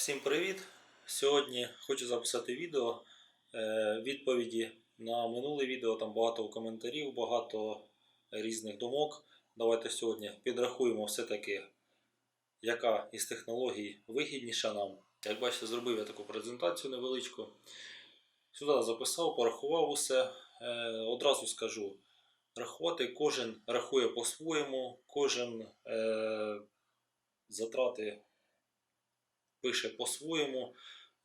всім привіт! Сьогодні хочу записати відео е, відповіді на минуле відео. Там багато коментарів, багато різних думок. Давайте сьогодні підрахуємо все-таки, яка із технологій вигідніша нам. Як бачите, зробив я таку презентацію невеличку. Сюди записав, порахував усе. Е, Одразу скажу, рахувати кожен рахує по-своєму, кожен е, затрати пише по-своєму.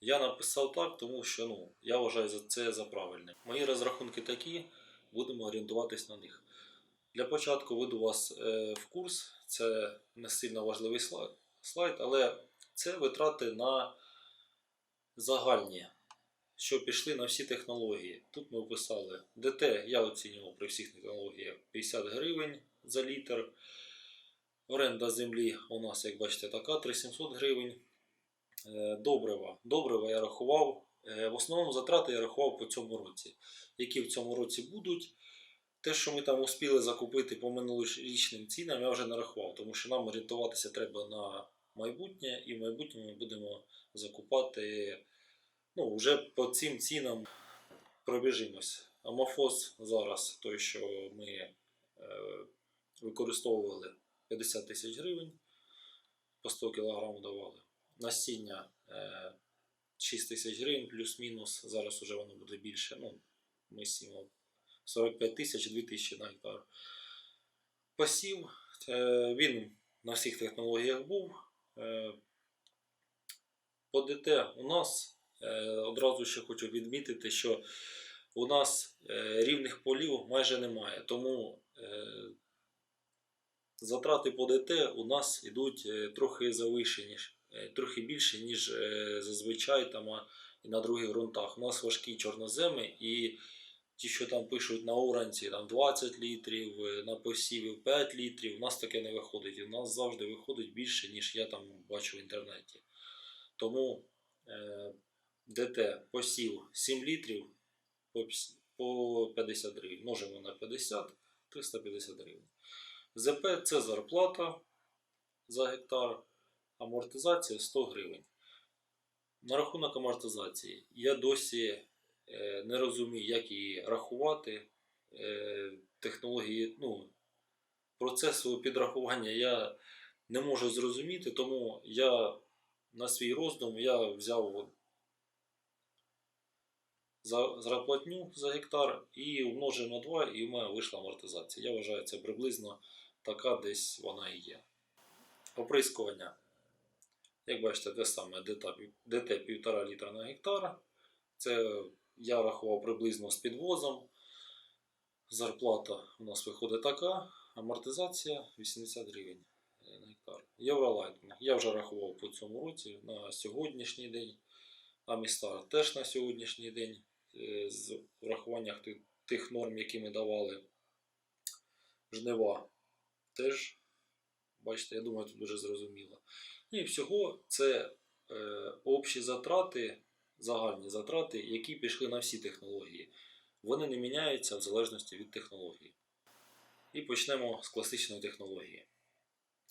Я написав так, тому що ну, я вважаю за це за правильне. Мої розрахунки такі, будемо орієнтуватись на них. Для початку веду вас е, в курс, це не сильно важливий слайд, але це витрати на загальні, що пішли на всі технології. Тут ми вписали ДТ, я оцінював при всіх технологіях 50 гривень за літр. Оренда землі у нас, як бачите, така 3700 гривень. Е, Добрива. Добрива я рахував. е, В основному затрати я рахував по цьому році. Які в цьому році будуть. Те, що ми там успіли закупити по минулорічним цінам, я вже не рахував, тому що нам орієнтуватися треба на майбутнє, і в майбутньому ми будемо закупати ну, вже по цим цінам пробіжимось. Амофос зараз, той, що ми е, використовували 50 тисяч гривень, по 100 кг давали. Насіння е, 6 тисяч гривень плюс-мінус. Зараз вже воно буде більше. Ну, ми сіємо 45 тисяч 2 тисячі на гектар. Посів. Е, він на всіх технологіях був. Е, по ДТ у нас е, одразу ще хочу відмітити, що у нас е, рівних полів майже немає. Тому е, затрати по ДТ у нас йдуть е, трохи завищені, е, трохи більше, ніж е, зазвичай там на других ґрунтах. У нас важкі чорноземи і ті, що там пишуть на оранці, там 20 літрів, е, на посіві 5 літрів, у нас таке не виходить. І у нас завжди виходить більше, ніж я там бачу в інтернеті. Тому е, ДТ посів 7 літрів по 50 гривень. Множимо на 50, 350 гривень. ЗП це зарплата за гектар, амортизація 100 гривень. На рахунок амортизації я досі е, не розумію, як її рахувати. Е, технології, ну, процесу підрахування я не можу зрозуміти, тому я на свій роздум я взяв за зарплатню за гектар і умножив на 2, і в мене вийшла амортизація. Я вважаю, це приблизно така десь вона і є. Оприскування. Як бачите, те саме ДТ, ДТ 1,5 літра на гектар. Це я рахував приблизно з підвозом. Зарплата у нас виходить така, амортизація 80 гривень на гектар. Євролайтинг. Я вже рахував по цьому році на сьогоднішній день. Амістар теж на сьогоднішній день е, з урахуванням тих норм, які ми давали. Жнива теж, бачите, я думаю, тут дуже зрозуміло. Ну і всього це е, общі затрати, загальні затрати, які пішли на всі технології. Вони не міняються в залежності від технології. І почнемо з класичної технології.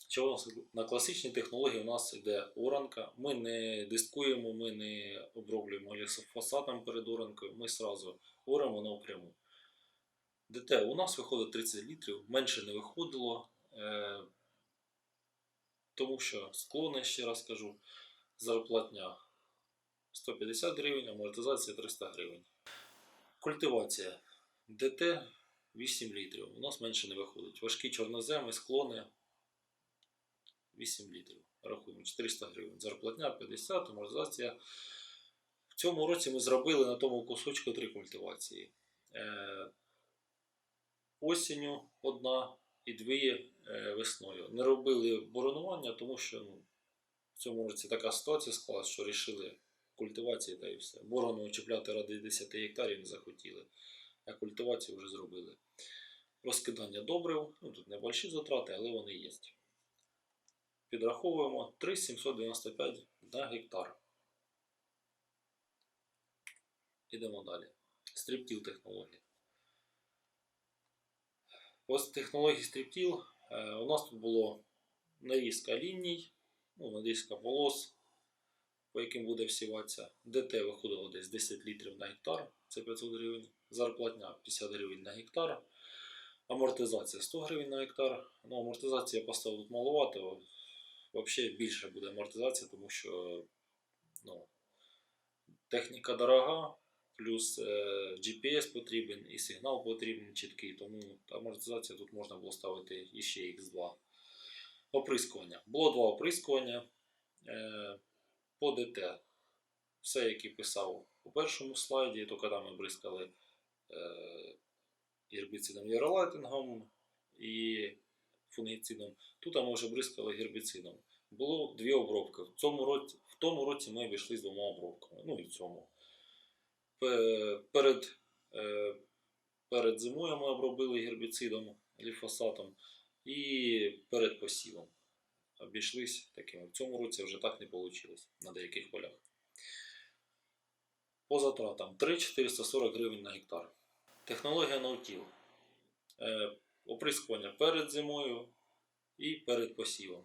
Що на класичній технології у нас йде оранка. Ми не дискуємо, ми не оброблюємо лісофосатом перед оранкою, ми сразу оремо напряму. ДТ у нас виходить 30 літрів, менше не виходило, е, тому що склони, ще раз кажу, зарплатня 150 гривень, амортизація 300 гривень. Культивація ДТ 8 літрів. У нас менше не виходить. Важкі чорноземи, склони 8 літрів. Рахуємо 400 гривень. Зарплатня 50, амортизація. В цьому році ми зробили на тому кусочку три культивації. Е, осінню одна і дві весною. Не робили боронування, тому що ну, в цьому році така ситуація склалась, що вирішили культивації та і все. Борону чіпляти ради 10 гектарів не захотіли, а культивацію вже зробили. Розкидання добрив, ну тут небольші затрати, але вони є. Підраховуємо 3,795 на гектар. Ідемо далі. Стріптіл технологія. По технології стріптіл е, у нас тут було нарізка ліній, ну, нарізка полос, по яким буде всіватися. ДТ виходило десь 10 літрів на гектар, це 500 гривень. Зарплатня 50 гривень на гектар. Амортизація 100 гривень на гектар. Ну, амортизація я поставив тут маловато. Взагалі більше буде амортизація, тому що ну, техніка дорога, плюс е, GPS потрібен і сигнал потрібен чіткий, тому амортизація тут можна було ставити іще X2. Оприскування. Було два оприскування е, по ДТ. Все, як і писав у першому слайді, тільки там ми бризкали е, гербіцидом єролайтингом і фунгіцидом. Тут ми вже бризкали гербіцидом. Було дві обробки. В, цьому році, в тому році ми вийшли з двома обробками. Ну і в цьому. Пе- Перед, е, перед зимою ми обробили гербіцидом, гліфосатом і перед посівом. Обійшлись такими. В цьому році вже так не вийшло на деяких полях. По затратам 3-440 гривень на гектар. Технологія наутіл. Е, оприскування перед зимою і перед посівом.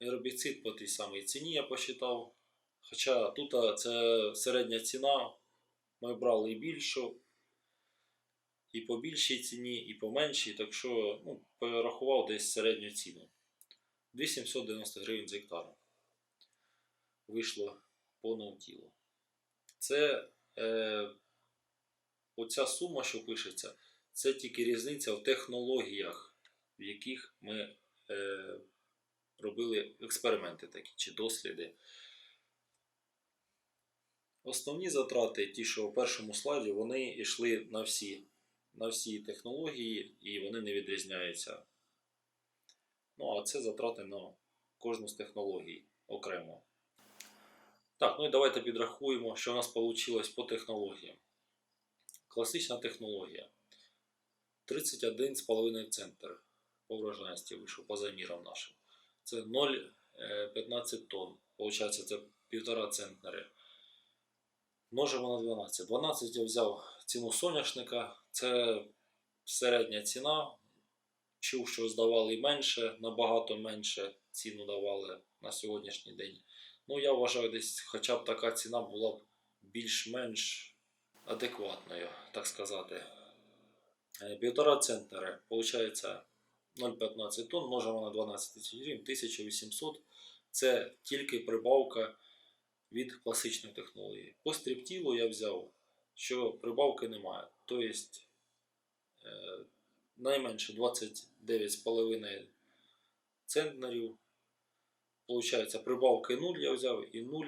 Гербіцид по тій самій ціні я посчитав. Хоча тут це середня ціна. Ми брали і більшу, і по більшій ціні, і по меншій. Так що ну, порахував десь середню ціну. 2790 гривень з гектара. Вийшло по наутілу. Це е, оця сума, що пишеться, це тільки різниця в технологіях, в яких ми е, робили експерименти такі чи досліди. Основні затрати, ті, що у першому слайді, вони йшли на всі, на всі технології і вони не відрізняються. Ну, а це затрати на кожну з технологій окремо. Так, ну і давайте підрахуємо, що у нас вийшло по технологіям. Класична технологія. 31,5 центр по врожайності вийшов по замірам нашим. Це 0,15 тонн. Получається, це 1,5 центнери. Множимо на 12. 12 я взяв ціну соняшника. Це середня ціна. Чув, що здавали менше, набагато менше ціну давали на сьогоднішній день. Ну, я вважаю, десь хоча б така ціна була б більш-менш адекватною, так сказати. Е, Півтора центнера, виходить 0,15 тонн, множимо на 12 тисяч гривень, 1800. Це тільки прибавка від класичної технології. По стріптілу я взяв, що прибавки немає. Тобто е, найменше 29,5 центнерів. Получається, прибавки 0 я взяв і 0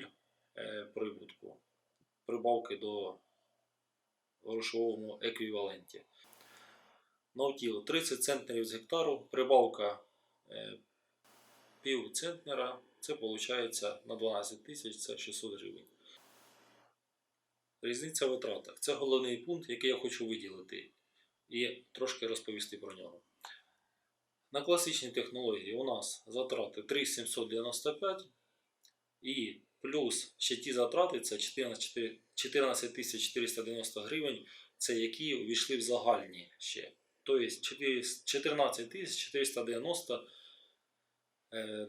е, прибутку. Прибавки до грошовому еквіваленті. Наутіл 30 центнерів з гектару, прибавка е, пів центнера, це виходить на 12 тисяч, це 600 гривень. Різниця в витратах. Це головний пункт, який я хочу виділити і трошки розповісти про нього. На класичній технології у нас затрати 3795 і плюс ще ті затрати це 14 14 490 гривень, це які увійшли в загальні ще. Тобто 14 490 е,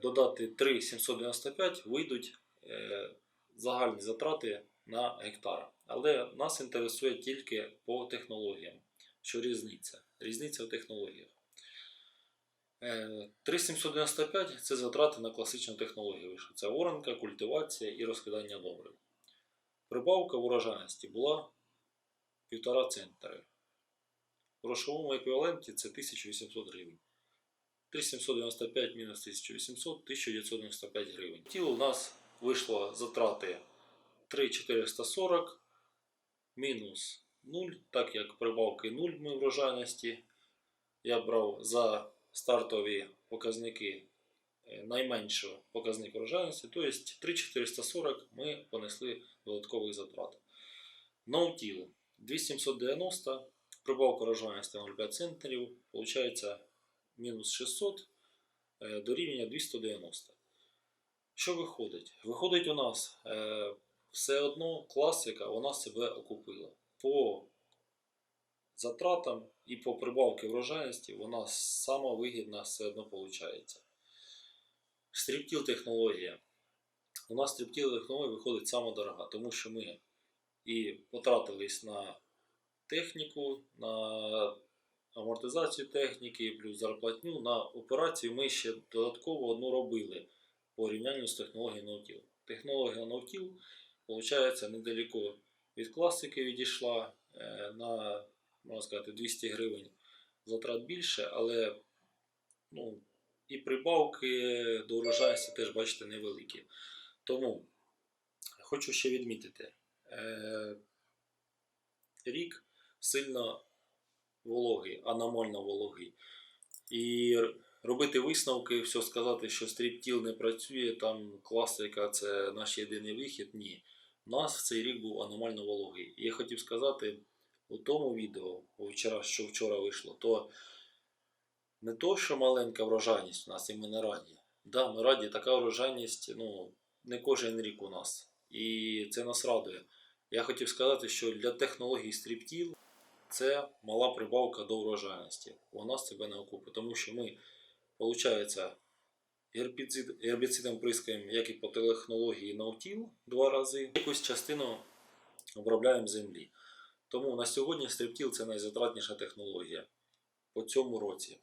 додати 3795 вийдуть е, загальні затрати на гектар. Але нас інтересує тільки по технологіям. Що різниця? Різниця в технологіях. Е, 3795 це затрати на класичну технологію. вийшли. Це оранка, культивація і розкидання добрив. Прибавка в урожайності була 1,5 центри. В грошовому еквіваленті це 1800 гривень. 3795 мінус 1800 1995 гривень. Тіло у нас вийшло затрати 3440 мінус 0, так як прибавки 0 ми врожайності. Я брав за стартові показники е, найменшу показник врожайності, тобто 3440 ми понесли додаткових затрат. Наутіл 2790, прибавка врожайності 0,5 центнерів, виходить мінус 600 е, дорівнює 290. Що виходить? Виходить у нас е, все одно класика вона себе окупила. По затратам і по прибавці врожайності вона сама вигідна все одно виходить. Стріптіл технологія. у нас стриптіл технологія виходить сама дорога, тому що ми і потратились на техніку, на амортизацію техніки, плюс зарплатню, на операцію ми ще додатково одну робили по порівнянню з технологією Наутіл. Технологія Наутіл, виходить, недалеко від класики відійшла е, на, можна сказати, 200 гривень затрат більше, але ну, і прибавки до урожайності теж, бачите, невеликі. Тому хочу ще відмітити, е, рік сильно вологий, аномально вологий. І робити висновки, все сказати, що стріптіл не працює, там класика це наш єдиний вихід. Ні. У нас в цей рік був аномально вологий. І я хотів сказати у тому відео, вчора, що вчора вийшло, то не то, що маленька врожайність у нас, і ми не раді. Да, ми раді, така врожайність, ну, не кожен рік у нас. І це нас радує. Я хотів сказати, що для технологій стріптіл це мала прибавка до врожайності. Вона себе не окупить, тому що ми, виходить, гербіцид, гербіцидом прискаємо, як і по технології наутіл два рази, якусь частину обробляємо землі. Тому на сьогодні стриптіл це найзатратніша технологія по цьому році.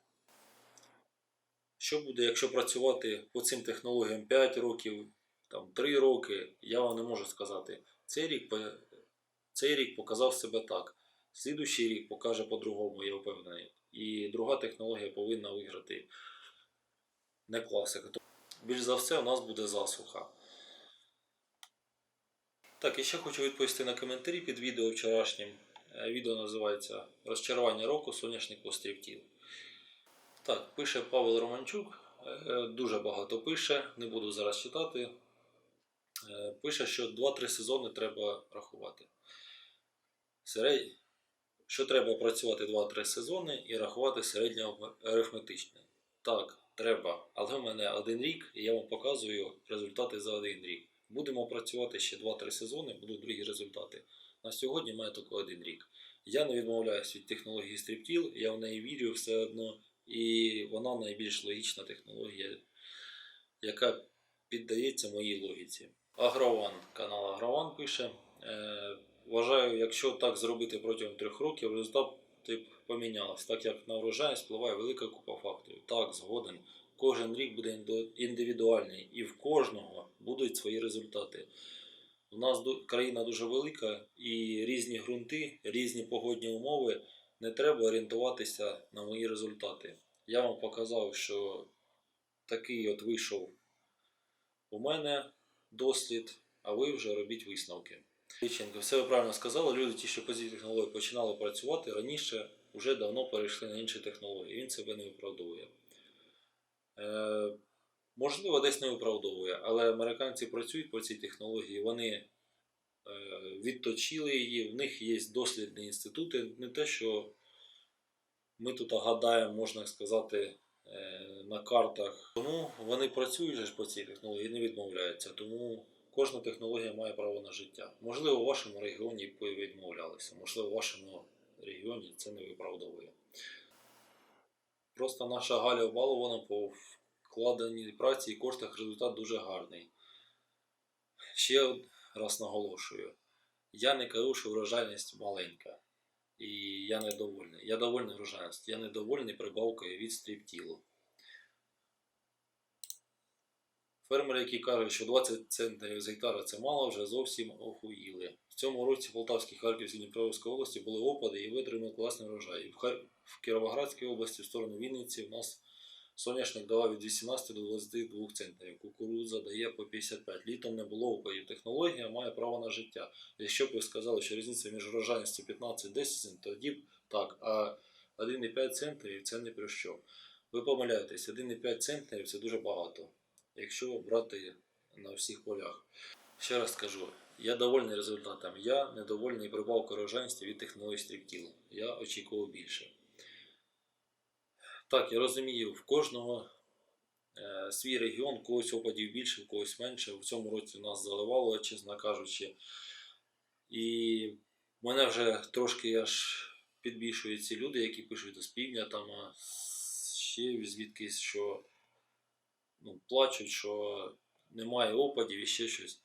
Що буде, якщо працювати по цим технологіям 5 років, там 3 роки, я вам не можу сказати. Цей рік, цей рік показав себе так. Слідуючий рік покаже по-другому, я впевнений. І друга технологія повинна виграти не класика. Більш за все, у нас буде засуха. Так, і ще хочу відповісти на коментарі під відео вчорашнім. Е, Відео називається Розчарування року соняшник пострівтів. Так, пише Павел Романчук. Е, Дуже багато пише, не буду зараз читати. Е, Пише, що 2-3 сезони треба рахувати. Серед... Що треба працювати 2-3 сезони і рахувати середньоарифметичне. Так, треба. Але в мене один рік, і я вам показую результати за один рік. Будемо працювати ще 2-3 сезони, будуть другі результати. На сьогодні мене тільки один рік. Я не відмовляюсь від технології стріптіл, я в неї вірю все одно, і вона найбільш логічна технологія, яка піддається моїй логіці. Агрован, канал Агрован пише. Вважаю, якщо так зробити протягом трьох років, результат тип помінявся, так як на врожайність впливає велика купа факторів. Так, згоден. Кожен рік буде індивідуальний і в кожного будуть свої результати. У нас країна дуже велика і різні ґрунти, різні погодні умови. Не треба орієнтуватися на мої результати. Я вам показав, що такий от вийшов у мене дослід, а ви вже робіть висновки. Ліченко, все ви правильно сказали. Люди, ті, що по цій технології починали працювати, раніше вже давно перейшли на інші технології. Він себе не виправдовує. Е, можливо, десь не виправдовує, але американці працюють по цій технології, вони е, відточили її, в них є дослідні інститути, не те, що ми тут гадаємо, можна сказати, е, на картах. Тому вони працюють по цій технології, не відмовляються. Тому кожна технологія має право на життя. Можливо, в вашому регіоні відмовлялися, можливо, в вашому регіоні це не виправдовує. Просто наша Галя обалована по вкладеній праці і коштах результат дуже гарний. Ще раз наголошую: я не кажу, що врожайність маленька. І я недовольний. Я довольний врожайністю, я недовольний прибавкою від стріптілу. Фермери, які кажуть, що 20 центнерів з гектара це мало, вже зовсім охуїли. В цьому році в Полтавській, Харківській Дніпровській області були опади і витримали класний врожай. В, Хар... в Кіровоградській області, в сторону Вінниці, в нас соняшник давав від 18 до 22 центнерів. Кукурудза дає по 55. Літом не було опадів. Технологія має право на життя. Якщо б ви сказали, що різниця між врожайністю 15-10 центів, тоді б так. А 1,5 центнерів це не про що. Ви помиляєтесь, 1,5 центнерів це дуже багато якщо брати на всіх полях. Ще раз скажу, я довольний результатом. Я недовольний прибавкою урожайності від технології стріптіл. Я очікував більше. Так, я розумію, в кожного е, свій регіон, когось опадів більше, в когось менше. В цьому році нас заливало, чесно кажучи. І мене вже трошки аж підбільшують ці люди, які пишуть з півдня, там ще звідкись, що ну, плачуть, що немає опадів і ще щось.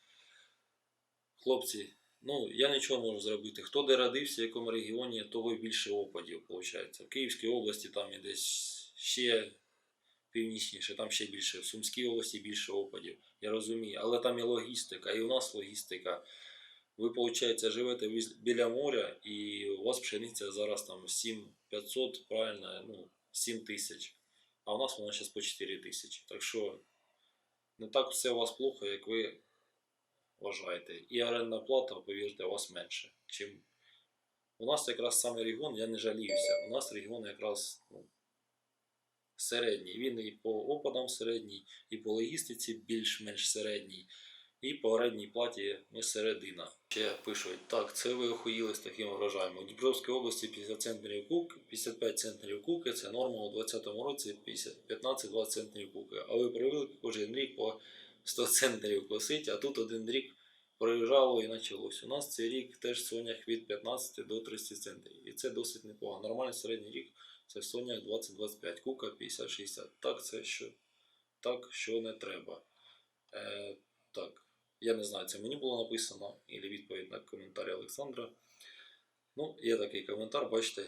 Хлопці, ну я нічого не можу зробити. Хто де родився, в якому регіоні, того більше опадів, виходить. В Київській області там і десь ще північніше, там ще більше. В Сумській області більше опадів. Я розумію. Але там і логістика, і у нас логістика. Ви, виходить, живете біля моря, і у вас пшениця зараз там 7500, правильно, ну, 7 тисяч. А у нас вона зараз по 4 тисячі. Так що не так все у вас плохо, як ви вважаєте. І орендна плата, повірте, у вас менше. Чим у нас якраз саме регіон, я не жаліюся. У нас регіон якраз ну, середній. Він і по опадам середній, і по логістиці більш-менш середній. І по платі ми середина. Ще пишуть, так, це ви охуїли з таким врожаєм. У Дніпровській області 50 центнерів кук, 55 центнерів куки, це норма у 2020 році 15-20 центнерів куки. А ви привели кожен рік по 100 центнерів косить, а тут один рік проїжджало і почалось. У нас цей рік теж сонях від 15 до 30 центнерів. І це досить непогано. Нормальний середній рік це сонях 20-25, кука 50-60. Так, це що, так, що не треба. Е, так. Я не знаю, це мені було написано, і відповідь на коментар Олександра. Ну, є такий коментар, бачите.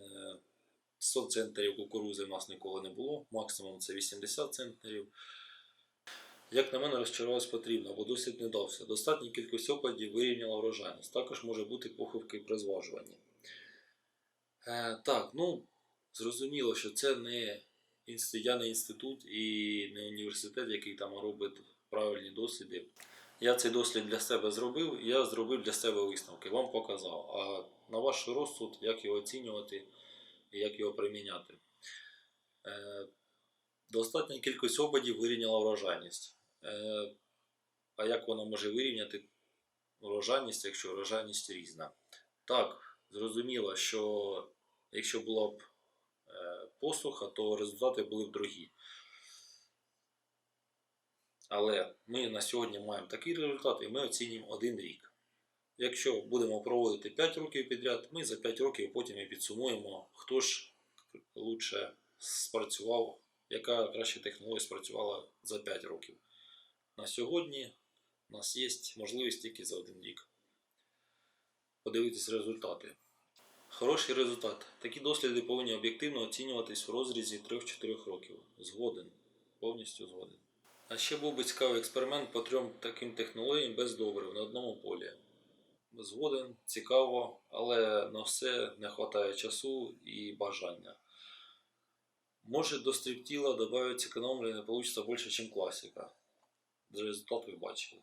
Е, 100 центнерів кукурузи в нас ніколи не було, максимум це 80 центнерів. Як на мене, розчаруватися потрібно, бо досить не дався. Достатня кількість опадів вирівняла врожайність. Також може бути похибки при зважуванні. Е, так, ну, зрозуміло, що це не я не інститут і не університет, який там робить правильні досліди. Я цей дослід для себе зробив, я зробив для себе висновки, вам показав. А на ваш розсуд, як його оцінювати і як його приміняти. Е, достатня кількість опадів вирівняла врожайність. Е, а як вона може вирівняти врожайність, якщо врожайність різна? Так, зрозуміло, що якщо була б е, посуха, то результати були б другі. Але ми на сьогодні маємо такий результат, і ми оцінюємо один рік. Якщо будемо проводити 5 років підряд, ми за 5 років потім і підсумуємо, хто ж лучше спрацював, яка краща технологія спрацювала за 5 років. На сьогодні у нас є можливість тільки за один рік. Подивитись результати. Хороший результат. Такі досліди повинні об'єктивно оцінюватись в розрізі 3-4 років. Згоден. Повністю згоден. А ще був би цікавий експеримент по трьом таким технологіям без добрив на одному полі. Згоден, цікаво, але на все не вистачає часу і бажання. Може до стриптіла додати економлення не вийде більше, ніж класика. Результат ви бачили.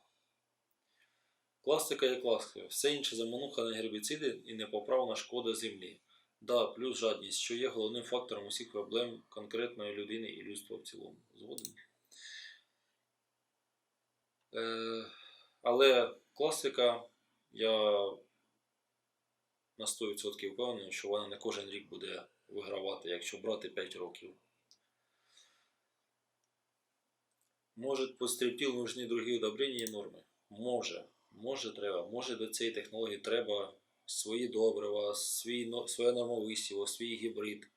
Класика є класика. Все інше замануха на гербіциди і непоправна шкода землі. Да, плюс жадність, що є головним фактором усіх проблем конкретної людини і людства в цілому. Згоден. Е, але класика, я на 100% впевнений, що вона не кожен рік буде вигравати, якщо брати 5 років. Може, постріптіл нужні другі удобрення і норми? Може. Може треба. Може до цієї технології треба свої добрива, свій, своє нормовисіво, свій гібрид.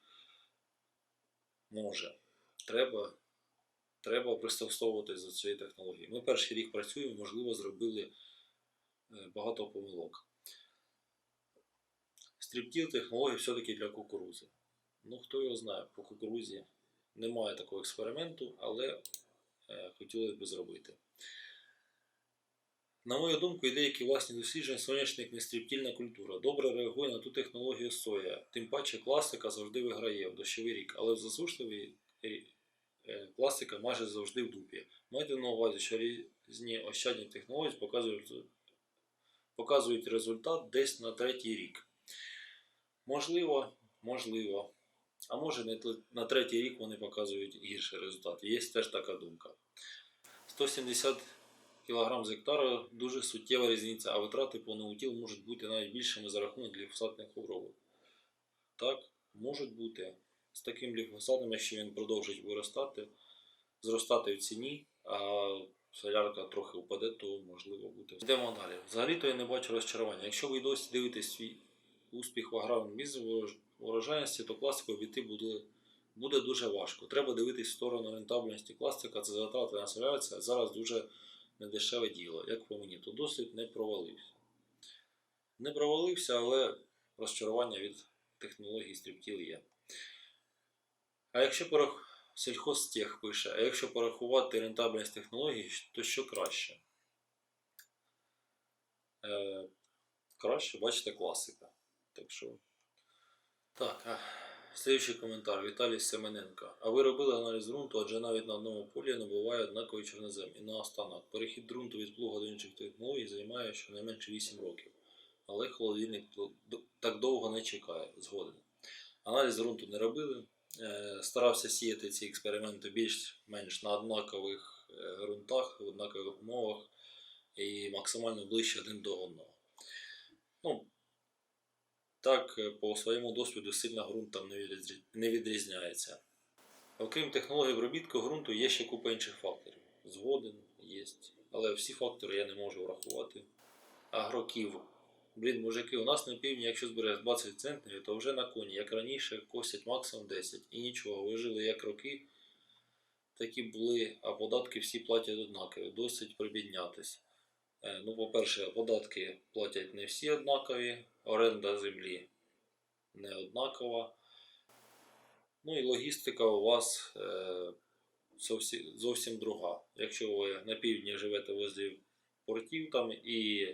Може. Треба треба пристосовуватись до цієї технології. Ми перший рік працюємо, можливо, зробили е, багато помилок. Стріптіл технологія все-таки для кукурузи. Ну, хто його знає, по кукурузі немає такого експерименту, але е, хотілося б зробити. На мою думку, і деякі власні дослідження соняшник не стріптільна культура. Добре реагує на ту технологію соя. Тим паче класика завжди виграє в дощовий рік, але в засушливий рі- е, майже завжди в дупі. Майте на увазі, що різні ощадні технології показують, показують результат десь на третій рік. Можливо, можливо. А може не на третій рік вони показують гірший результат. Є теж така думка. 170 кг з гектара дуже суттєва різниця, а витрати по наутіл можуть бути навіть більшими за рахунок гліфосатних обробок. Так, можуть бути. З таким гліфосатом, якщо він продовжить виростати, зростати в ціні, а солярка трохи впаде, то можливо буде. Йдемо далі. Взагалі то я не бачу розчарування. Якщо ви досі дивитесь свій успіх в аграрному бізнесі ворожайності, то класикою обійти буде буде дуже важко. Треба дивитись в сторону рентабельності класика, це затрати населяються. Зараз дуже недешеве діло. Як по мені, то досвід не провалився. Не провалився, але розчарування від технологій стріптіл є. А якщо порах... сільхозтех пише, а якщо порахувати рентабельність технологій, то що краще? Е, краще, бачите, класика. Так що. Так, а, слідчий коментар. Віталій Семененко. А ви робили аналіз ґрунту, адже навіть на одному полі не буває однакові чорнозем. І наостанок. Перехід ґрунту від плуга до інших технологій займає щонайменше 8 років. Але холодильник так довго не чекає. Згоден. Аналіз ґрунту не робили. Е, Старався сіяти ці експерименти більш-менш на однакових е, ґрунтах, в однакових умовах і максимально ближче один до одного. Ну, так, е, по своєму досвіду сильно ґрунт там не відрізняється. Окрім технології обробітку ґрунту, є ще купа інших факторів. Згоден, є. Але всі фактори я не можу врахувати. Агроків. Блін, мужики, у нас на півдні, якщо збереш 20 центнерів, то вже на коні, як раніше, косять максимум 10. І нічого, ви жили як роки, такі були, а податки всі платять однакові, досить прибіднятись. Е, Ну, по-перше, податки платять не всі однакові, оренда землі не однакова. Ну і логістика у вас е, зовсім, друга. Якщо ви на півдні живете возле портів там і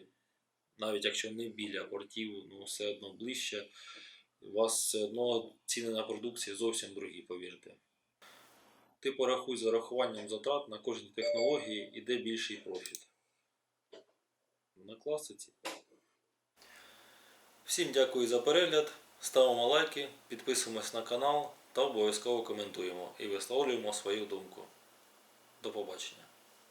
навіть якщо не біля портів, ну все одно ближче, у вас все одно ціни на продукцію зовсім другі, повірте. Ти порахуй з урахуванням затрат на кожній технології і де більший профіт. На класиці. Всім дякую за перегляд. Ставимо лайки, підписуємось на канал та обов'язково коментуємо і висловлюємо свою думку. До побачення.